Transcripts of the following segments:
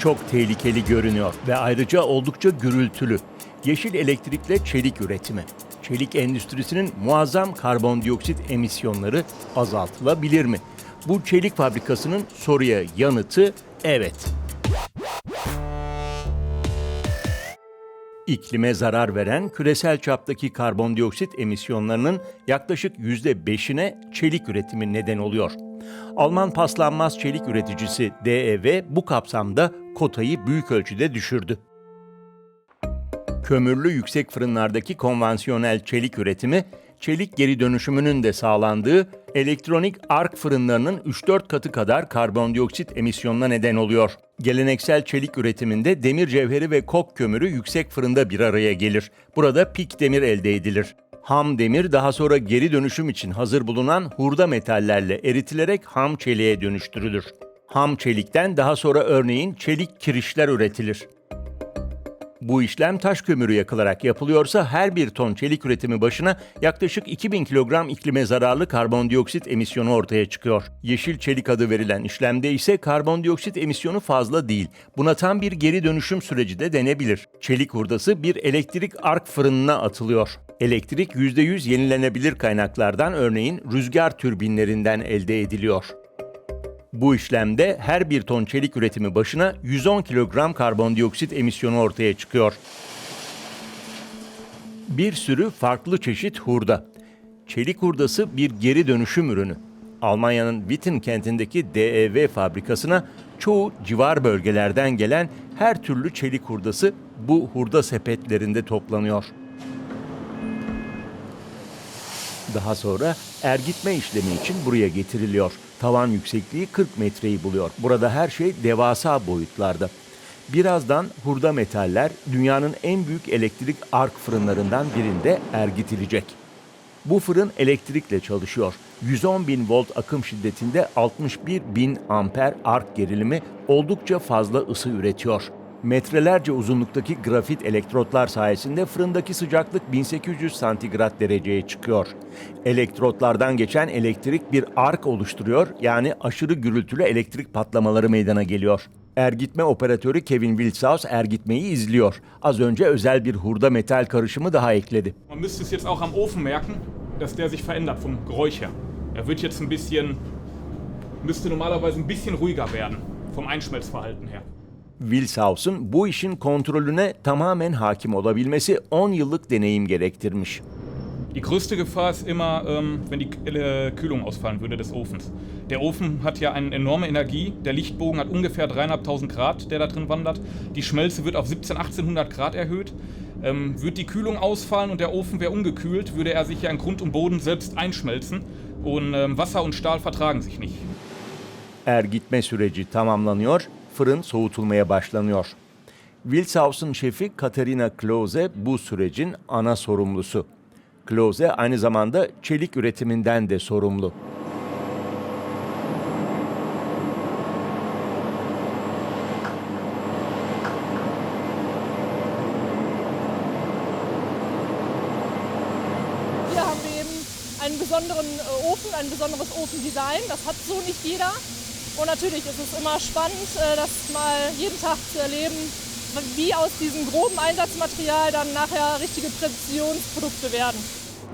çok tehlikeli görünüyor ve ayrıca oldukça gürültülü. Yeşil elektrikle çelik üretimi. Çelik endüstrisinin muazzam karbondioksit emisyonları azaltılabilir mi? Bu çelik fabrikasının soruya yanıtı evet. İklime zarar veren küresel çaptaki karbondioksit emisyonlarının yaklaşık %5'ine çelik üretimi neden oluyor. Alman paslanmaz çelik üreticisi DEV bu kapsamda kotayı büyük ölçüde düşürdü. Kömürlü yüksek fırınlardaki konvansiyonel çelik üretimi, çelik geri dönüşümünün de sağlandığı elektronik ark fırınlarının 3-4 katı kadar karbondioksit emisyonuna neden oluyor. Geleneksel çelik üretiminde demir cevheri ve kok kömürü yüksek fırında bir araya gelir. Burada pik demir elde edilir. Ham demir daha sonra geri dönüşüm için hazır bulunan hurda metallerle eritilerek ham çeliğe dönüştürülür. Ham çelikten daha sonra örneğin çelik kirişler üretilir. Bu işlem taş kömürü yakılarak yapılıyorsa her bir ton çelik üretimi başına yaklaşık 2000 kilogram iklime zararlı karbondioksit emisyonu ortaya çıkıyor. Yeşil çelik adı verilen işlemde ise karbondioksit emisyonu fazla değil. Buna tam bir geri dönüşüm süreci de denebilir. Çelik hurdası bir elektrik ark fırınına atılıyor. Elektrik %100 yenilenebilir kaynaklardan örneğin rüzgar türbinlerinden elde ediliyor. Bu işlemde her bir ton çelik üretimi başına 110 kilogram karbondioksit emisyonu ortaya çıkıyor. Bir sürü farklı çeşit hurda. Çelik hurdası bir geri dönüşüm ürünü. Almanya'nın Witten kentindeki DEV fabrikasına çoğu civar bölgelerden gelen her türlü çelik hurdası bu hurda sepetlerinde toplanıyor. Daha sonra ergitme işlemi için buraya getiriliyor. Tavan yüksekliği 40 metreyi buluyor. Burada her şey devasa boyutlarda. Birazdan hurda metaller dünyanın en büyük elektrik ark fırınlarından birinde ergitilecek. Bu fırın elektrikle çalışıyor. 110 bin volt akım şiddetinde 61 bin amper ark gerilimi oldukça fazla ısı üretiyor. Metrelerce uzunluktaki grafit elektrotlar sayesinde fırındaki sıcaklık 1800 santigrat dereceye çıkıyor. Elektrotlardan geçen elektrik bir ark oluşturuyor yani aşırı gürültülü elektrik patlamaları meydana geliyor. Ergitme operatörü Kevin Wilshaus ergitmeyi izliyor. Az önce özel bir hurda metal karışımı daha ekledi. Man müsste es jetzt auch am Ofen merken, dass der sich verändert vom Geräusch her. Er wird jetzt ein bisschen, müsste normalerweise ein bisschen ruhiger werden vom Einschmelzverhalten her. Wilshaus'un bu işin kontrolüne tamamen hakim olabilmesi 10 yıllık deneyim gerektirmiş. Die größte Gefahr ist immer, ähm, wenn die äh, Kühlung ausfallen würde des Ofens. Der Ofen hat ja eine enorme Energie. Der Lichtbogen hat ungefähr 3.500 Grad, der da drin wandert. Die Schmelze wird auf 1700, 1800 Grad erhöht. Ähm, wird die Kühlung ausfallen und der Ofen wäre ungekühlt, würde er sich ja in Grund und Boden selbst einschmelzen. Und ähm, Wasser und Stahl vertragen sich nicht. Ergitme süreci tamamlanıyor, fırın soğutulmaya başlanıyor. Wilshaus'un şefi Katerina Klose bu sürecin ana sorumlusu. Klose aynı zamanda çelik üretiminden de sorumlu. Einen besonderen äh, Ofen, ein besonderes Ofendesign. Das hat so nicht jeder. Und natürlich ist es immer spannend, äh, das mal jeden Tag zu erleben, wie aus diesem groben Einsatzmaterial dann nachher richtige Präzisionsprodukte werden.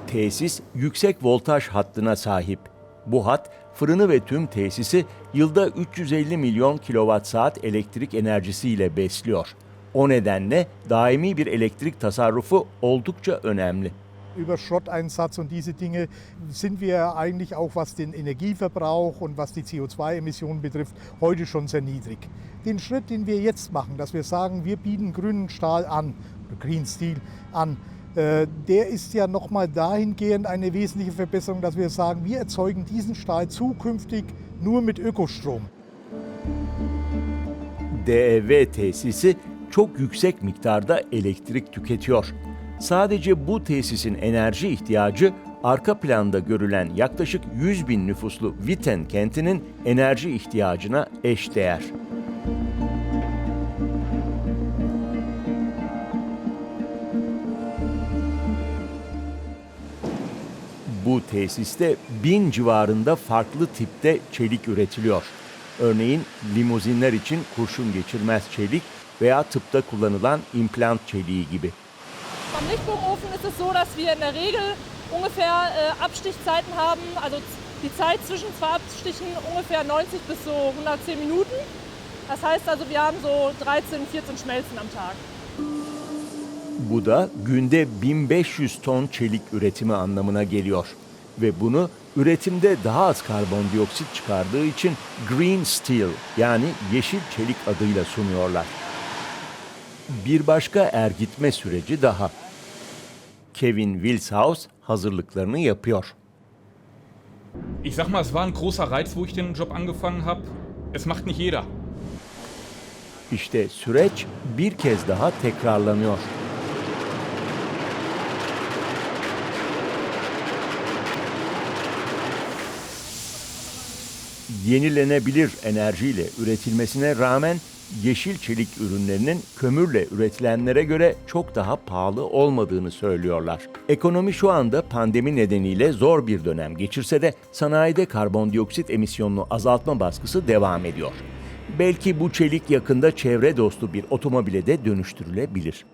Tesis yüksek voltaj hattına sahip. Bu hat fırını ve tüm tesisi yılda 350 milyon kilowatt saat elektrik enerjisiyle besliyor. O nedenle daimi bir elektrik tasarrufu oldukça önemli. Über Schrotteinsatz und diese Dinge sind wir eigentlich auch, was den Energieverbrauch und was die CO2-Emissionen betrifft, heute schon sehr niedrig. Den Schritt, den wir jetzt machen, dass wir sagen, wir bieten grünen Stahl an, Green Steel an, äh, der ist ja nochmal dahingehend eine wesentliche Verbesserung, dass wir sagen, wir erzeugen diesen Stahl zukünftig nur mit Ökostrom. DEV tesisi çok yüksek miktarda elektrik tüketiyor. Sadece bu tesisin enerji ihtiyacı arka planda görülen yaklaşık 100 bin nüfuslu Witten kentinin enerji ihtiyacına eşdeğer. Bu tesiste bin civarında farklı tipte çelik üretiliyor. Örneğin limuzinler için kurşun geçirmez çelik veya tıpta kullanılan implant çeliği gibi. Beim Lichtbogenofen ist es so, dass wir in der Regel ungefähr äh, Abstichzeiten haben, also die Zeit zwischen zwei Abstichen ungefähr 90 bis so 110 Minuten. Das heißt also, wir haben so 13, 14 Schmelzen am Tag. Bu da günde 1500 ton çelik üretimi anlamına geliyor. Ve bunu üretimde daha az karbondioksit çıkardığı için green steel yani yeşil çelik adıyla sunuyorlar. Bir başka ergitme süreci daha. Kevin Wilshaus hazırlıklarını yapıyor. Ich sag mal, es war ein großer Reiz, wo ich den Job angefangen habe. Es macht nicht jeder. İşte süreç bir kez daha tekrarlanıyor. Yenilenebilir enerjiyle üretilmesine rağmen yeşil çelik ürünlerinin kömürle üretilenlere göre çok daha pahalı olmadığını söylüyorlar. Ekonomi şu anda pandemi nedeniyle zor bir dönem geçirse de sanayide karbondioksit emisyonunu azaltma baskısı devam ediyor. Belki bu çelik yakında çevre dostu bir otomobile de dönüştürülebilir.